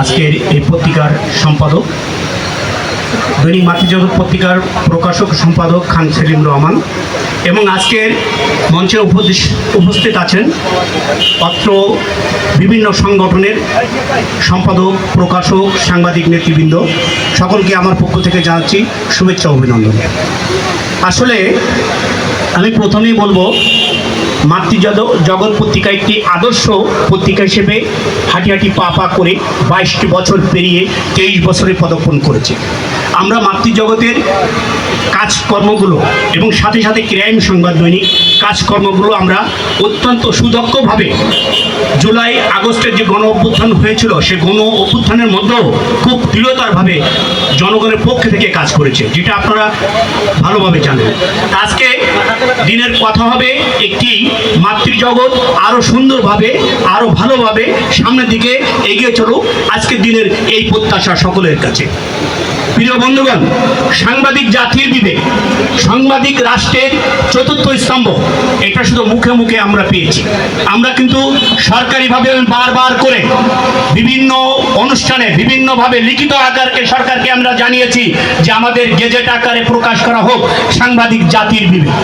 আজকের এই পত্রিকার সম্পাদক, দৈনিক মাতৃজগৎ পত্রিকার প্রকাশক সম্পাদক খান সেলিম রহমান এবং আজকের মঞ্চে উপস্থিত আছেন অত্র বিভিন্ন সংগঠনের সম্পাদক, প্রকাশক, সাংবাদিক নেতৃবৃন্দ। সকলকে আমার পক্ষ থেকে জানাচ্ছি শুভেচ্ছা অভিনন্দন। আসলে আমি প্রথমেই বলব মাতৃজগ জগৎ পত্রিকা একটি আদর্শ পত্রিকা হিসেবে হাঁটি হাঁটি পা পা করে বাইশটি বছর পেরিয়ে তেইশ বছরে পদর্পণ করেছে। আমরা মাতৃজগতের কাজকর্মগুলো এবং সাথে সাথে ক্রাইম সংবাদ দৈনিক কাজকর্মগুলো আমরা অত্যন্ত সুদক্ষভাবে জুলাই আগস্টের যে গণ অভ্যুত্থান হয়েছিল, সে গণ অভ্যুত্থানের মধ্যেও খুব দৃঢ়তারভাবে জনগণের পক্ষে থেকে কাজ করেছে, যেটা আপনারা ভালোভাবে জানেন। আজকে দিনের কথা হবে, একটি মাতৃজগৎ আরও সুন্দরভাবে আরও ভালোভাবে সামনের দিকে এগিয়ে চলুক আজকের দিনের এই প্রত্যাশা সকলের কাছে। প্রিয় বন্ধুগণ, সাংবাদিক জাতির বিবেক, সাংবাদিক রাষ্ট্রের চতুর্থ স্তম্ভ এটা শুধু মুখে মুখে আমরা পেয়েছি। আমরা কিন্তু সরকারিভাবে বারবার করে বিভিন্ন অনুষ্ঠানে বিভিন্নভাবে লিখিত আকারকে সরকারকে আমরা জানিয়েছি যে আমাদের গেজেট আকারে প্রকাশ করা হোক সাংবাদিক জাতির বিবেক।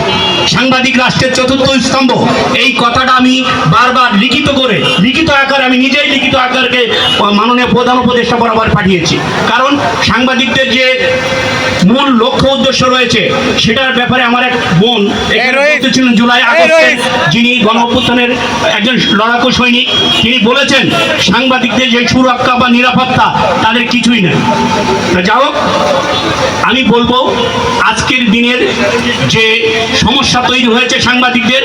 সাংবাদিক রাষ্ট্রের চতুর্থ স্তম্ভ। এই কথাটা আমি বারবার লিখিত করে লিখিত আকারে আমি নিজেই লিখিত আকারকে মাননীয় প্রধান উপদেষ্টা বরাবর পাঠিয়েছি। কারণ সাংবাদিকদের যে মূল লক্ষ্য উদ্দেশ্য রয়েছে সেটার ব্যাপারে আমার এক বোন ছিলেন জুলাই আগস্টে যিনি গণ অভ্যুত্থানের একজন লড়াকু সৈনিক তিনি বলেছেন সাংবাদিকদের যে সুরক্ষা বা নিরাপত্তা তাদের কিছুই নেই। তা যা হোক আমি বলব আজকের দিনের যে সমস্যা তৈরি হয়েছে সাংবাদিকদের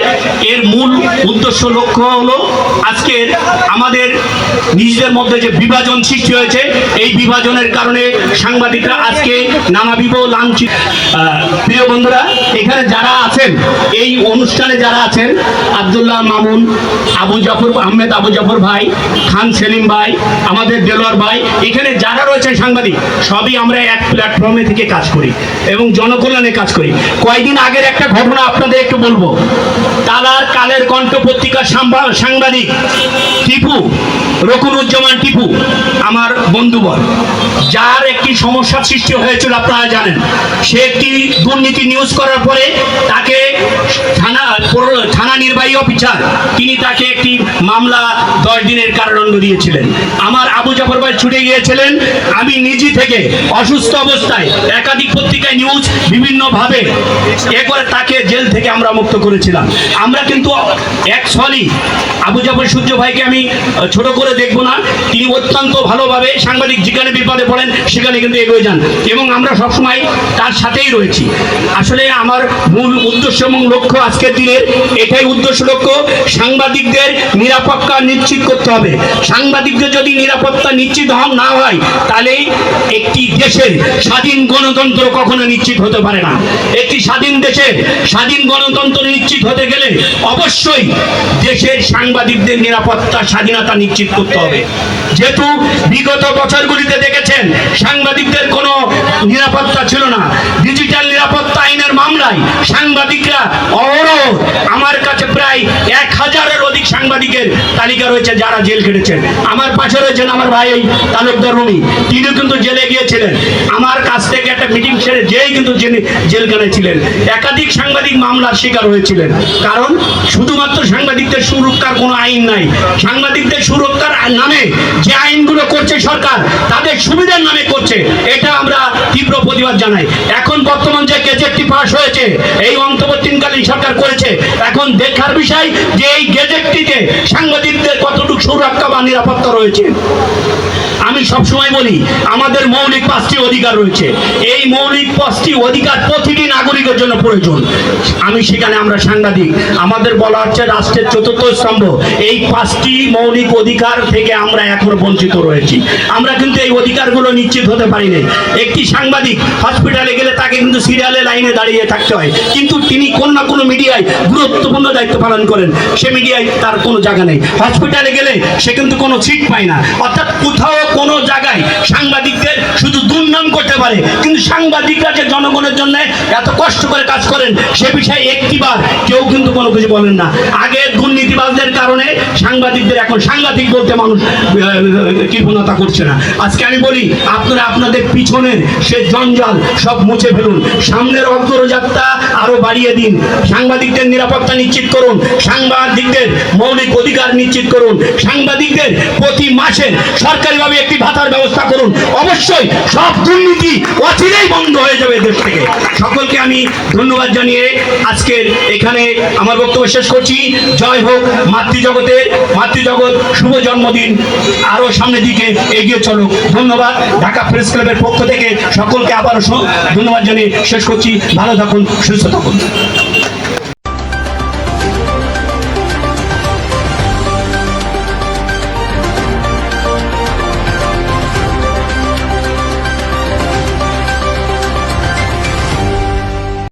এর মূল উদ্দেশ্য লক্ষ্য হলো আজকের আমাদের নিজেদের মধ্যে যে বিভাজন সৃষ্টি হয়েছে, এই বিভাজনের কারণে সাংবাদিকরা আজকে নানাবিব লাঞ্ছিত। প্রিয় বন্ধুরা, এখানে যারা আছেন, এই অনুষ্ঠানে যারা আছেন, আব্দুল্লাহ মামুন, আবু জাফর, আহমেদ আবু জাফর ভাই, খান সেলিম ভাই, আমাদের দেলোয়ার ভাই, এখানে যারা রয়েছেন সাংবাদিক, সবই আমরা এক প্ল্যাটফর্মে থেকে কাজ করি এবং জনকল্যাণে কাজ করি। কয়েকদিন আগের একটা ঘটনা আপনাদের একটু বলব। তালার কালের কণ্ঠ পত্রিকার সাংবাদিক টিপু রকুনুজ্জামান টিপু, আমার বন্ধুবর যার একটি সমস্যার সৃষ্টি হয়েছিল, আপনারা জানেন। সে একটি দুর্নীতি নিউজ করার পরে তাকে থানা থানা নির্বাহী অফিসার তিনি তাকে একটি মামলা দশ দিনের কারাদণ্ড দিয়েছিলেন। আমার আবু জাফর ভাই ছুটে গিয়েছিলেন। আমি নিজে থেকে অসুস্থ অবস্থায় একাধিক পত্রিকায় নিউজ বিভিন্নভাবে এ তাকে জেল থেকে আমরা মুক্ত করেছিলাম। আমরা কিন্তু এক সলি আবু জাফর সূর্য ভাইকে আমি ছোট করে দেখব না। তিনি অত্যন্ত ভালোভাবে সাংবাদিক যেখানে বিপদে পড়েন, সেখানে কিন্তু এগিয়ে যান। এবং আমরা সবসময় তার সাথেই রয়েছি। আসলে আমার মূল উদ্দেশ্য এবং লক্ষ্য আজকের দিনের এটাই উদ্দেশ্য, লক্ষ্য সাংবাদিকদের নিরাপত্তা নিশ্চিত করতে হবে। সাংবাদিকদের যদি নিরাপত্তা নিশ্চিত হন না হয় তাহলে একটি দেশের স্বাধীন গণতন্ত্র কখনো নিশ্চিত হতে পারে না। একটি স্বাধীন দেশের স্বাধীন গণতন্ত্র নিশ্চিত হতে গেলে অবশ্যই দেশের সাংবাদিকদের নিরাপত্তা, স্বাধীনতা নিশ্চিত করতে হবে। যেহেতু বিগত বছরগুলিতে দেখেছেন, সাংবাদিকদের কোনো নিরাপত্তা ছিল না। ডিজিটাল নিরাপত্তা আইনের মামলায় সাংবাদিকরা অহরহ সাংবাদিকের তালিকা রয়েছে, যারা জেল কেটেছেন আমার পাশে রয়েছেন আমার ভাই তালুকদার রুমি। তিনিও কিন্তু জেলে গিয়েছিলেন। আমার কাছ থেকে একটা মিটিং সেরে যেই কিন্তু জেলে জেল ছিলেন। একাধিক সাংবাদিক মামলার শিকার হয়েছিলেন। কারণ শুধুমাত্র সাংবাদিকদের সুরক্ষার কোনো আইন নাই। সাংবাদিকদের সুরক্ষার নামে যে আইনগুলো করছে সরকার, তাদের সুবিধার নামে করছে। এটা আমরা তীব্র প্রতিবাদ জানাই। এখন গেজেটটি পাশ হয়েছে, এই অন্তর্বর্তীকালীন সরকার করেছে। এখন দেখার বিষয় যে এই গেজেটটিতে সাংবাদিকদের কতটুকু সুরক্ষা বা নিরাপত্তা রয়েছে। আমি সবসময় বলি, আমাদের মৌলিক পাঁচটি অধিকার রয়েছে। এই মৌলিক পাঁচটি অধিকার প্রতিটি নাগরিকের জন্য প্রয়োজন। আমি সেখানে আমরা সাংবাদিক। আমাদের বলা হচ্ছে রাষ্ট্রের চতুর্থ স্তম্ভ। এই পাঁচটি মৌলিক অধিকার থেকে আমরা এখনও বঞ্চিত রয়েছি। আমরা কিন্তু এই অধিকারগুলো নিশ্চিত হতে পারি নাই। একটি সাংবাদিক হসপিটালে গেলে তাকে কিন্তু সিরিয়ালে লাইনে দাঁড়িয়ে থাকতে হয়। কিন্তু তিনি কোন না কোনো মিডিয়ায় গুরুত্বপূর্ণ দায়িত্ব পালন করেন। সে মিডিয়ায় তার কোনো জায়গা নেই। হসপিটালে গেলে সে কিন্তু কোনো সিট পায় না। অর্থাৎ কোথাও কোনো জায়গায় সাংবাদিকদের দুর্নাম করতে পারে। কিন্তু সাংবাদিকরা যে জনগণের জন্য এত কষ্ট করে কাজ করেন, সে বিষয়ে একটিবার কেউ কিন্তু কোনো কিছু বলেন না। আগে দুর্নীতিবাজদের কারণে সাংবাদিকদের, এখন সাংবাদিক বলতে মানুষ কৃপণতা করছে না। আজকে আমি বলি, আপনারা আপনাদের পিছনের সে জঞ্জাল সব মুছে ফেলুন। সামনের অগ্রযাত্রা আরও বাড়িয়ে দিন। সাংবাদিকদের নিরাপত্তা নিশ্চিত করুন। সাংবাদিকদের মৌলিক অধিকার নিশ্চিত করুন। সাংবাদিকদের প্রতি মাসে সরকারিভাবে একটি ভাতার ব্যবস্থা করুন। অবশ্যই সব দুর্নীতি অচিরেই বন্ধ হয়ে যাবে দেশ থেকে। সকলকে আমি ধন্যবাদ জানিয়ে আজকের এখানে আমার বক্তব্য শেষ করছি। জয় হোক মাতৃজগতের, মাতৃজগৎ শুভ জন্মদিন আরও সামনের দিকে এগিয়ে চলো ধন্যবাদ। ঢাকা প্রেস ক্লাবের পক্ষ থেকে সকলকে আবারও ধন্যবাদ জানিয়ে শেষ করছি। ভালো থাকুন, সুস্থ থাকুন।